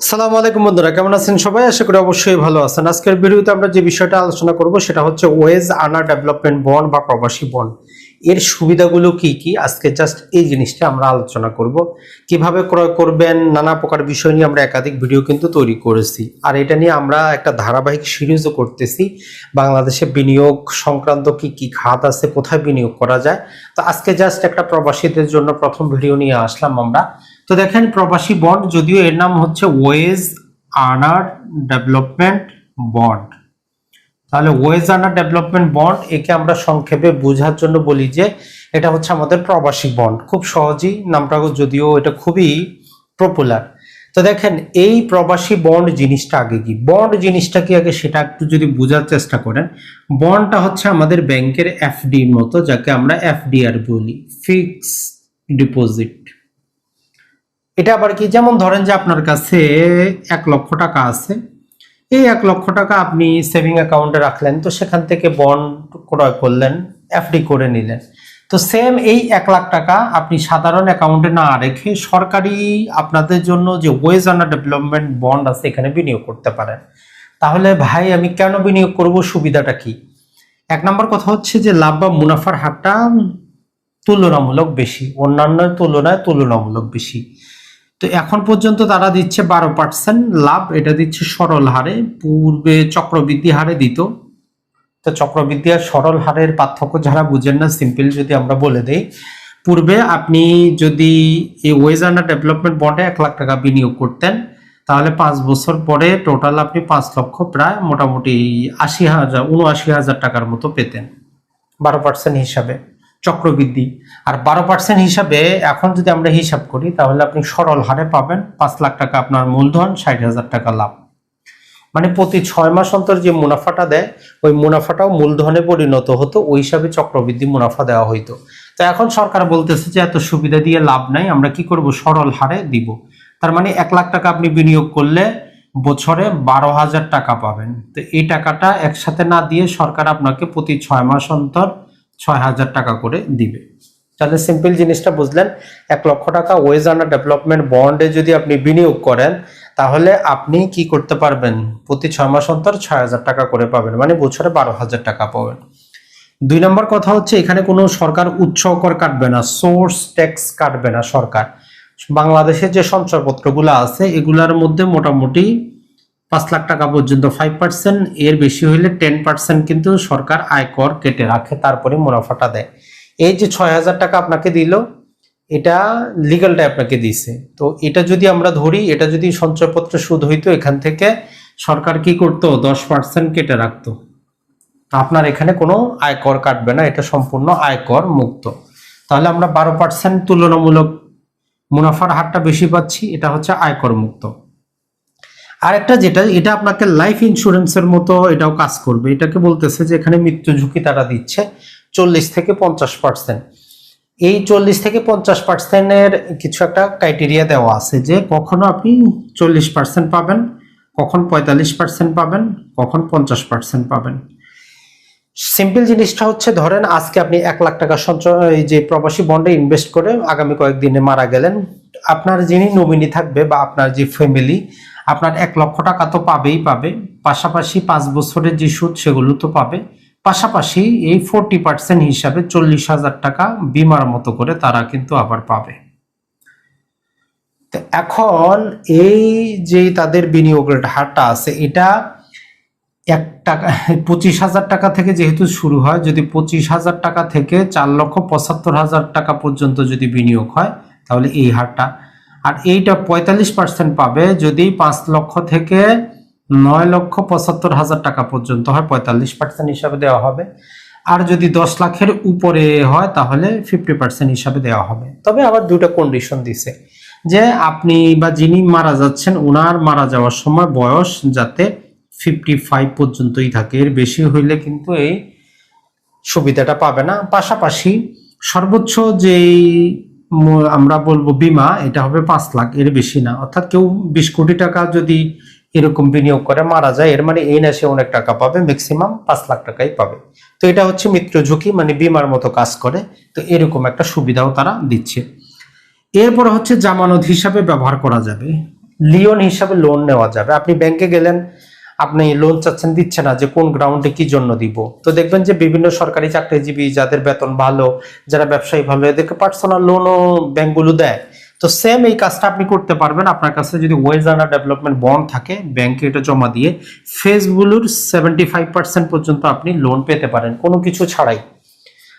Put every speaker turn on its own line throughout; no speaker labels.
সালামু আলাইকুম বন্ধুরা, কেমন আছেন সবাই? আশা করি অবশ্যই ভালো আছেন। আজকের ভিডিওতে আমরা যে বিষয়টা আলোচনা করব সেটা হচ্ছে ওয়েজ আনার ডেভেলপমেন্ট বন্ড বা প্রবাসী বন্ড। এর সুবিধাগুলো কি কি? আজকে জাস্ট এই জিনিসটা আমরা আলোচনা করব। কীভাবে ক্রয় করবেন? নানা প্রকার বিষয় নিয়ে আমরা একাধিক ভিডিও কিন্তু তৈরি করেছি। আর এটা নিয়ে আমরা একটা ধারাবাহিক সিরিজও করতেছি। বাংলাদেশে বিনিয়োগ সংক্রান্ত কি কি খাত আছে, কোথায় বিনিয়োগ করা যায়? তো আজকে জাস্ট একটা প্রবাসীদের জন্য প্রথম ভিডিও নিয়ে আসলাম আমরা। তো দেখেন প্রবাসী বন্ড, যদিও এর নাম হচ্ছে ওয়েজ আর্নার ডেভেলপমেন্ট বন্ড। তাহলে ওয়েজ আনার ডেভেলপমেন্ট বন্ড, একে আমরা সংক্ষেপে বোঝার জন্য বলি যে এটা হচ্ছে আমাদের প্রবাসী বন্ড। খুব সহজেই নামটা, যদিও এটা খুবই পপুলার তো দেখেন, এই প্রবাসী বন্ড জিনিসটা আগে কি? বন্ড জিনিসটা কি আগে, সেটা একটু যদি বোঝার চেষ্টা করেন। বন্ডটা হচ্ছে আমাদের ব্যাংকের এফডির মতো, যাকে আমরা এফডিআর বলি ফিক্স ডিপোজিট। এটা আবার কি? যেমন ধরেন যে আপনার কাছে এক লক্ষ টাকা আছে। এই এক লক্ষ টাকা আপনি সেভিং অ্যাকাউন্টে রাখলেন, তো সেখান থেকে বন্ড ক্রয় করলেন এফডি করে নিলেন। তো সেম এই এক লাখ টাকা আপনি সাধারণ অ্যাকাউন্টে না রেখে সরকারি আপনাদের জন্য যে ওয়েজ আন্ডার ডেভেলপমেন্ট বন্ড আছে, এখানে বিনিয়োগ করতে পারেন। তাহলে ভাই, আমি কেন বিনিয়োগ করব? সুবিধাটা কি? এক নম্বর কথা হচ্ছে যে লাভ বা মুনাফার হারটা তুলনামূলক বেশি। অন্যান্য তুলনায় তুলনামূলক বেশি। তো এখন পর্যন্ত তারা দিচ্ছে বারো পার্সেন্ট লাভ, এটা দিচ্ছে সরল হারে। পূর্বে চক্রবৃদ্ধি হারে দিত। তো চক্রবৃদ্ধি আর সরল হারের পার্থক্য যারা বুঝেন না সিম্পল যদি আমরা বলে দেই, পূর্বে আপনি যদি এই ওয়েজ আন্ডার ডেভেলপমেন্ট বন্ডে এক লাখ টাকা বিনিয়োগ করতেন, তাহলে পাঁচ বছর পরে টোটাল আপনি পাঁচ লক্ষ প্রায় মোটামুটি আশি হাজার, উনআশি হাজার টাকার মতো পেতেন, বারো পার্সেন্ট হিসাবে। চক্রবৃদ্ধি। আর বারো পার্সেন্ট হিসাবে এখন যদি আমরা হিসাব করি, তাহলে আপনি সরল হারে পাবেন পাঁচ লাখ টাকা আপনার মূলধন, ষাট হাজার টাকা লাভ। মানে প্রতি ছয় মাস অন্তর যে মুনাফাটা দেয়, ওই মুনাফাটাও মূলধনে পরিণত হতো, ওই হিসাবে চক্রবৃদ্ধি মুনাফা দেওয়া হইতো। তো এখন সরকার বলতেছে যে এত সুবিধা দিয়ে লাভ নাই, আমরা কি করব? সরল হারে দিব। তার মানে এক লাখ টাকা আপনি বিনিয়োগ করলে বছরে বারো হাজার টাকা পাবেন। তো এই টাকাটা একসাথে না দিয়ে সরকার আপনাকে প্রতি ছয় মাস অন্তর ছয় হাজার টাকা করে দিবে। তাহলে সিম্পল জিনিসটা বুঝলেন, এক লক্ষ টাকা ওয়েজ আন্ডার ডেভেলপমেন্ট বন্ডে যদি আপনি বিনিয়োগ করেন, তাহলে আপনি কি করতে পারবেন? প্রতি ছয় মাস অন্তর ছয় হাজার টাকা করে পাবেন মানে বছরে বারো হাজার টাকা পাবেন। দুই নম্বর কথা হচ্ছে, এখানে কোনো সরকার উচ্চ কর কাটবে না সোর্স ট্যাক্স কাটবে না সরকার। বাংলাদেশের যে সঞ্চয়পত্রগুলো আছে, এগুলার মধ্যে মোটামুটি পাঁচ লাখ টাকা পর্যন্ত ফাইভ পার্সেন্ট এর বেশি হইলে টেন পার্সেন্ট কিন্তু সরকার আয়কর কেটে রাখে, তারপরে মুনাফাটা দেয়। এই যে ছয় হাজার টাকা আপনাকে দিল, এটা লিগালটা আপনাকে দিছে। তো এটা যদি আমরা ধরি, এটা যদি সঞ্চয়পত্র সুদ হইতো, এখান থেকে সরকার কি করতো? দশ পার্সেন্ট কেটে রাখতো। আপনার এখানে কোনো আয়কর কাটবে না, এটা সম্পূর্ণ আয়কর মুক্ত। তাহলে আমরা বারো পার্সেন্ট তুলনামূলক মুনাফার হারটা বেশি পাচ্ছি, এটা হচ্ছে আয়কর মুক্ত। আরেকটা যেটা, এটা আপনাকে লাইফ ইন্স্যুরেন্সের মতো এটাও কাজ করবে। এটাকে বলতেছে যে এখানে মৃত্যু ঝুঁকি তারা দিচ্ছে চল্লিশ থেকে পঞ্চাশ পার্সেন্ট এই চল্লিশ থেকে পঞ্চাশ পার্সেন্টের কিছু একটা ক্রাইটেরিয়া দেওয়া আছে যে কখনো আপনি চল্লিশ পার্সেন্ট পাবেন, কখন পঁয়তাল্লিশ পার্সেন্ট পাবেন, কখন পঞ্চাশ পার্সেন্ট পাবেন। সিম্পল জিনিসটা হচ্ছে, ধরেন আজকে আপনি এক লাখ টাকা সঞ্চয়, এই যে প্রবাসী বন্ডে ইনভেস্ট করে আগামী কয়েকদিনে মারা গেলেন। আপনার যিনি নমিনি থাকবে বা আপনার যে ফ্যামিলি আপনার এক লক্ষ টাকা তো পাবেই পাবে। পাশাপাশি পাঁচ বছরের যে সুদ, সেগুলো তো পাবে। পাশাপাশি এই ফোরটি পার্সেন্ট হিসাবে চল্লিশ হাজার টাকা বিমার মতো করে তারা কিন্তু আবার পাবে। এখন এই যে তাদের বিনিয়োগের হারটা আছে, এটা এক টাকা, পঁচিশ হাজার টাকা থেকে যেহেতু শুরু হয়, যদি পঁচিশ হাজার টাকা থেকে চার লক্ষ পঁচাত্তর হাজার টাকা পর্যন্ত যদি বিনিয়োগ হয়, তাহলে এই হারটা আর এইটা পঁয়তাল্লিশ পার্সেন্ট পাবে যদি পাঁচ লক্ষ থেকে নয় লক্ষ পঁচাত্তর হাজার টাকা পর্যন্ত হয়, পঁয়তাল্লিশ পার্সেন্ট হিসাবে দেওয়া হবে। আর যদি দশ লাখের উপরে হয়, তাহলে ফিফটি পার্সেন্ট হিসাবে দেওয়া হবে। তবে আবার দুটো কন্ডিশন দিছে, যে আপনি বা যিনি মারা যাচ্ছেন ওনার মারা যাওয়ার সময় বয়স যাতে ফিফটি ফাইভ পর্যন্তই থাকে। এর বেশি হইলে কিন্তু এই সুবিধাটা পাবে না। পাশাপাশি সর্বোচ্চ যেই আমরা বলব বিমা, এটা হবে পাঁচ লাখ, এর বেশি না। অর্থাৎ কেউ বিশ কোটি টাকা যদি এরকম বিনিয়োগ করে, মারা যায়, এর মানে এই না সে অনেক টাকা পাবে ম্যাক্সিমাম পাঁচ লাখ টাকাই পাবে। তো এটা হচ্ছে মৃত্যু ঝুঁকি মানে বিমার মতো কাজ করে। তো এরকম একটা সুবিধাও তারা দিচ্ছে। এরপর হচ্ছে জামানত হিসাবে ব্যবহার করা যাবে। লিওন হিসাবে লোন নেওয়া যাবে। আপনি ব্যাংকে গেলেন আপনি লোন চাচ্ছেন, দিচ্ছে না যে কোন গ্রাউন্ডে কি জন্য দিব? তো দেখবেন যে বিভিন্ন সরকারি চাকরিজীবী যাদের বেতন ভালো, যারা ব্যবসায়ী ভালো, এদেরকে পার্সোনাল লোনও ব্যাংকগুলো দেয়। তো সেম এই কাজটা আপনি করতে পারবেন। আপনার কাছে যদি ওয়েজ আন্ডার ডেভেলপমেন্ট বন্ড থাকে ব্যাংকে এটা জমা দিয়ে ফেসগুলোর সেভেন্টি ফাইভ পার্সেন্ট পর্যন্ত আপনি লোন পেতে পারেন। কোনো কিছু ছাড়াই।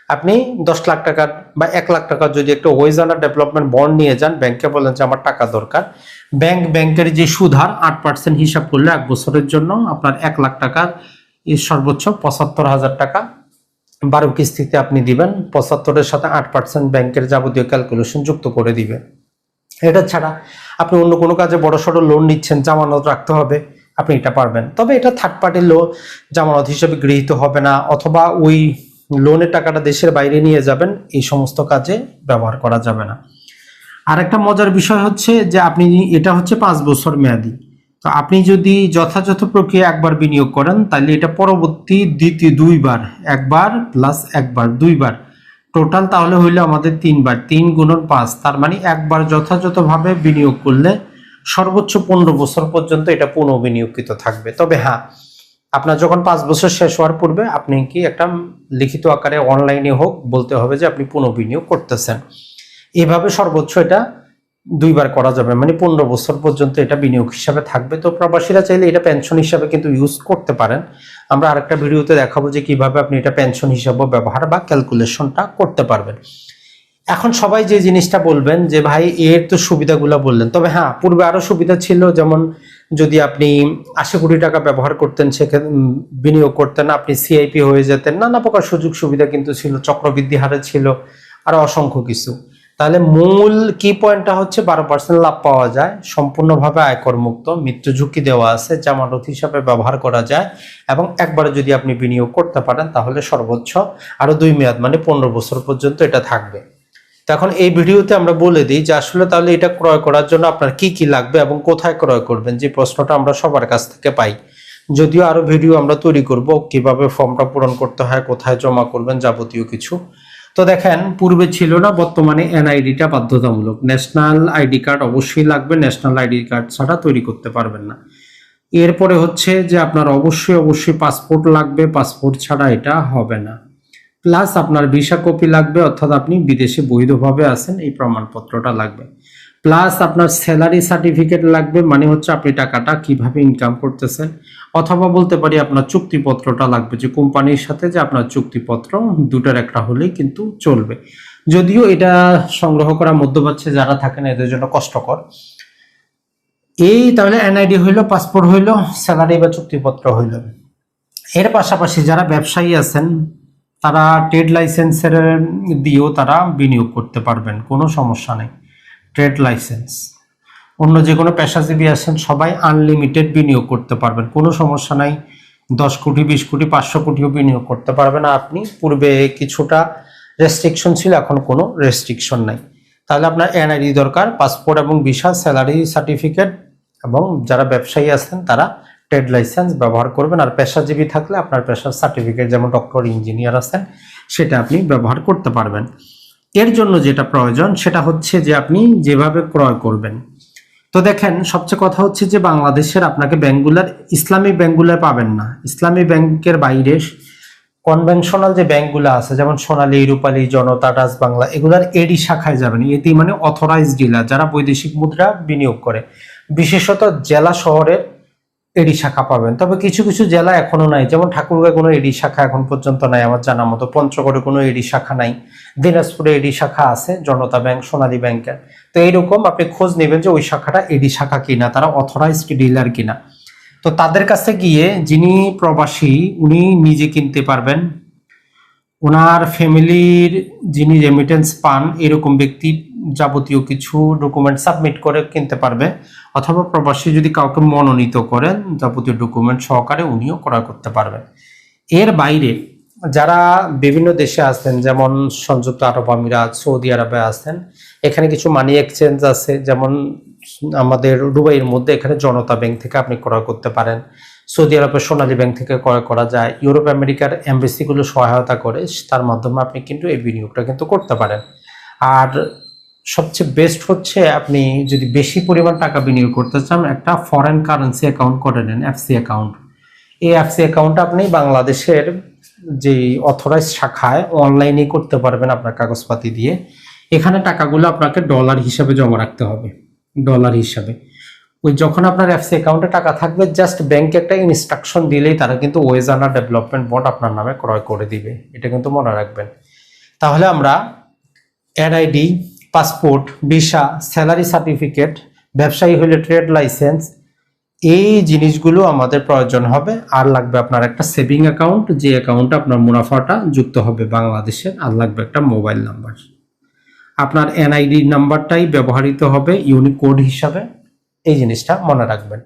আপনি দশ লাখ টাকার বা এক লাখ টাকার যদি একটা ওয়েজ আন্ডার ডেভেলপমেন্ট বন্ড নিয়ে যান ব্যাংকে বলেন যে আমার টাকা দরকার ব্যাংক ব্যাংকের যে সুধার আট পার্সেন্ট হিসাব করলে এক বছরের জন্য আপনার এক লাখ টাকার সর্বোচ্চ পঁচাত্তর হাজার টাকা বারো কিস্তিতে আপনি দিবেন, পঁচাত্তরের সাথে আট পার্সেন্ট ব্যাংকের যাবতীয় ক্যালকুলেশন যুক্ত করে দিবে এটা ছাড়া আপনি অন্য কোনো কাজে বড় সড়ো লোন নিচ্ছেন, জামানত রাখতে হবে, আপনি এটা পারবেন। তবে এটা থার্ড পার্টি লো জামানত হিসেবে গৃহীত হবে না, অথবা ওই লোনের টাকাটা দেশের বাইরে নিয়ে যাবেন, এই সমস্ত কাজে ব্যবহার করা যাবে না। আর একটা মজার বিষয় হচ্ছে যে আপনি, এটা হচ্ছে পাঁচ বছর মেয়াদি। তো আপনি যদি যথাযথ প্রক্রিয়া একবার বিনিয়োগ করেন, তাহলে এটা পরবর্তী দ্বিতীয় দুইবার, একবার প্লাস একবার, দুইবার। টোটাল তাহলে হইল আমাদের তিনবার, তিন গুণন পাঁচ। তার মানে একবার যথাযথভাবে বিনিয়োগ করলে সর্বোচ্চ পনেরো বছর পর্যন্ত এটা পুনঃবিনিয়োগকৃত থাকবে। তবে হ্যাঁ আপনার যখন পাঁচ বছর শেষ হওয়ার পূর্বে আপনি কি একটা লিখিত আকারে অনলাইনে হোক বলতে হবে যে আপনি পুনঃবিনিয়োগ করতেছেন। এভাবে সর্বোচ্চ এটা দুইবার করা যাবে। মানে পনেরো বছর পর্যন্ত এটা বিনিয়োগ হিসাবে থাকবে। তো প্রবাসীরা চাইলে এটা পেনশন হিসাবে কিন্তু ইউজ করতে পারেন। আমরা আরেকটা ভিডিওতে দেখাবো যে কীভাবে আপনি এটা পেনশন হিসাবে ব্যবহার বা ক্যালকুলেশনটা করতে পারবেন। এখন সবাই যে জিনিসটা বলবেন যে, ভাই, এর তো সুবিধাগুলো বললেন। তবে হ্যাঁ পূর্বে আরও সুবিধা ছিল, যেমন যদি আপনি আশি কোটি টাকা ব্যবহার করতেন, সেখানে বিনিয়োগ করতেন, আপনি সিআইপি হয়ে যেতেন, নানা প্রকার সুযোগ সুবিধা কিন্তু ছিল, চক্রবৃদ্ধি হারে ছিল, আরও অসংখ্য কিছু। তাহলে মূল কি পয়েন্টটা হচ্ছে বারো পার্সেন্ট লাভ পাওয়া যায়, সম্পূর্ণভাবে আয়কর মুক্ত, মৃত্যু ঝুঁকি দেওয়া আছে, জামানত হিসাবে ব্যবহার করা যায়, এবং একবারে যদি আপনি বিনিয়োগ করতে পারেন, তাহলে সর্বোচ্চ আরও দুই মেয়াদ মানে পনেরো বছর পর্যন্ত এটা থাকবে। তো এখন এই ভিডিওতে আমরা বলে দিই যে আসলে তাহলে এটা ক্রয় করার জন্য আপনার কি কি লাগবে এবং কোথায় ক্রয় করবেন, যে প্রশ্নটা আমরা সবার কাছ থেকে পাই। যদিও আরও ভিডিও আমরা তৈরি করব, কীভাবে ফর্মটা পূরণ করতে হয়, কোথায় জমা করবেন যাবতীয় কিছু। তো দেখেন, পূর্বে ছিল না, বর্তমানে এনআইডিটা বাধ্যতামূলক। ন্যাশনাল আইডি কার্ড অবশ্যই লাগবে, ন্যাশনাল আইডি কার্ড ছাড়া তৈরি করতে পারবেন না। এরপরে হচ্ছে যে আপনার অবশ্যই অবশ্যই পাসপোর্ট লাগবে, পাসপোর্ট ছাড়া এটা হবে না। প্লাস আপনার ভিসা কপি লাগবে, অর্থাৎ আপনি বিদেশে বৈধভাবে আছেন, এই প্রমাণপত্রটা লাগবে। প্লাস আপনার স্যালারি সার্টিফিকেট লাগবে মানে হচ্ছে আপনি টাকাটা কীভাবে ইনকাম করতেছেন, অথবা বলতে পারি আপনার চুক্তিপত্রটা লাগবে যে কোম্পানির সাথে যে আপনার চুক্তিপত্র, দুটার একটা হলেই কিন্তু চলবে। যদিও এটা সংগ্রহ করা মধ্যপ্রাচ্যে যারা থাকেন, এদের জন্য কষ্টকর। এই তাহলে এনআইডি হইল পাসপোর্ট হইল স্যালারি বা চুক্তিপত্র হইল। এর পাশাপাশি যারা ব্যবসায়ী আছেন তারা ট্রেড লাইসেন্সের দিয়েও তারা বিনিয়োগ করতে পারবেন, কোনো সমস্যা নেই। ট্রেড লাইসেন্স অন্য যে কোনো পেশাজীবী আছেন, সবাই আনলিমিটেড বিনিয়োগ করতে পারবেন, কোনো সমস্যা নাই। দশ কোটি, বিশ কোটি, পাঁচশো কোটিও বিনিয়োগ করতে পারবেন। আপনি পূর্বে কিছুটা রেস্ট্রিকশন ছিল, এখন কোনো রেস্ট্রিকশন নাই। তাহলে আপনার এনআইডি দরকার পাসপোর্ট এবং ভিসা স্যালারি সার্টিফিকেট এবং যারা ব্যবসায়ী আছেন, তারা ট্রেড লাইসেন্স ব্যবহার করবেন আর পেশাজীবী থাকলে আপনার পেশার সার্টিফিকেট, যেমন ডক্টর, ইঞ্জিনিয়ার আছেন, সেটা আপনি ব্যবহার করতে পারবেন। এর জন্য যেটা প্রয়োজন, সেটা হচ্ছে যে আপনি যেভাবে ক্রয় করবেন। তো দেখেন, সবচেয়ে কথা হচ্ছে যে বাংলাদেশের আপনাকে ব্যাংকগুলার ইসলামী ব্যাংকগুলো পাবেন না। ইসলামী ব্যাংকের বাইরে কনভেনশনাল যে ব্যাংকগুলো আছে, যেমন সোনালী, রূপালী, জনতা, ডাচ বাংলা, এগুলার এডি শাখায় যাবেন। এটি মানে অথরাইজ ডিলার, যারা বৈদেশিক মুদ্রা বিনিয়োগ করে। বিশেষত জেলা শহরের এডি শাখা পাবেন। তবে কিছু কিছু জেলা এখনও নাই। যেমন ঠাকুরগাঁয় কোনো এডি শাখা এখন পর্যন্ত নাই। আমার জানা মতো পঞ্চগড়ে কোনো এডি শাখা নাই। দিনাজপুরে এডি শাখা আছে, জনতা ব্যাংক, সোনালী ব্যাংকের। তো এইরকম আপনি খোঁজ নেবেন যে ওই শাখাটা এডি শাখা কিনা, তারা অথরাইজড ডিলার কিনা। তো তাদের কাছে গিয়ে যিনি প্রবাসী, উনি নিজে কিনতে পারবেন। ওনার ফ্যামিলির যিনি রেমিটেন্স পান, এরকম ব্যক্তি যাবতীয় কিছু ডকুমেন্ট সাবমিট করে কিনতে পারবে, অথবা প্রবাসী যদি কাউকে মনোনীত করেন, যাবতীয় ডকুমেন্ট সহকারে উনিও ক্রয় করতে পারবেন। এর বাইরে যারা বিভিন্ন দেশে আছেন, যেমন সংযুক্ত আরব আমিরাত, সৌদি আরবে আছেন, এখানে কিছু মানি এক্সচেঞ্জ আছে, যেমন আমাদের দুবাইয়ের মধ্যে এখানে জনতা ব্যাংক থেকে আপনি ক্রয় করতে পারেন। সৌদি আরবের সোনালী ব্যাংক থেকে ক্রয় করা যায়, ইউরোপ আমেরিকার এমবেসিগুলো সহায়তা করে, তার মাধ্যমে আপনি কিন্তু এই বিনিয়োগটা কিন্তু করতে পারেন। আর সবচেয়ে বেস্ট হচ্ছে আপনি যদি বেশি পরিমাণ টাকা বিনিয়োগ করতে চান, একটা ফরেন কারেন্সি অ্যাকাউন্ট করে নেন এফসি অ্যাকাউন্ট এই এফসি অ্যাকাউন্ট আপনি বাংলাদেশের যে অথরাইজ শাখায় অনলাইনে করতে পারবেন আপনার কাগজপাতি দিয়ে। এখানে টাকাগুলো আপনাকে ডলার হিসাবে জমা রাখতে হবে ডলার হিসাবে। ওই যখন আপনার এফসি অ্যাকাউন্টে টাকা থাকবে জাস্ট ব্যাংকে একটা ইনস্ট্রাকশন দিলেই তারা কিন্তু ওয়েজানা ডেভেলপমেন্ট বন্ড আপনার নামে ক্রয় করে দিবে, এটা কিন্তু মনে রাখবেন। তাহলে আমরা NID passport, visa, salary certificate, ব্যবসায়ী হলে ট্রেড লাইসেন্স, এই জিনিসগুলো আমাদের প্রয়োজন হবে। আর লাগবে আপনার একটা সেভিং অ্যাকাউন্ট, যে অ্যাকাউন্টে আপনার মুনাফাটা যুক্ত হবে বাংলাদেশের। আর লাগবে একটা মোবাইল নাম্বার। আপনার এনআইডি নাম্বারটাই ব্যবহৃত হবে, ইউনিক কোড হিসাবে। এই জিনিসটা মনে রাখবেন।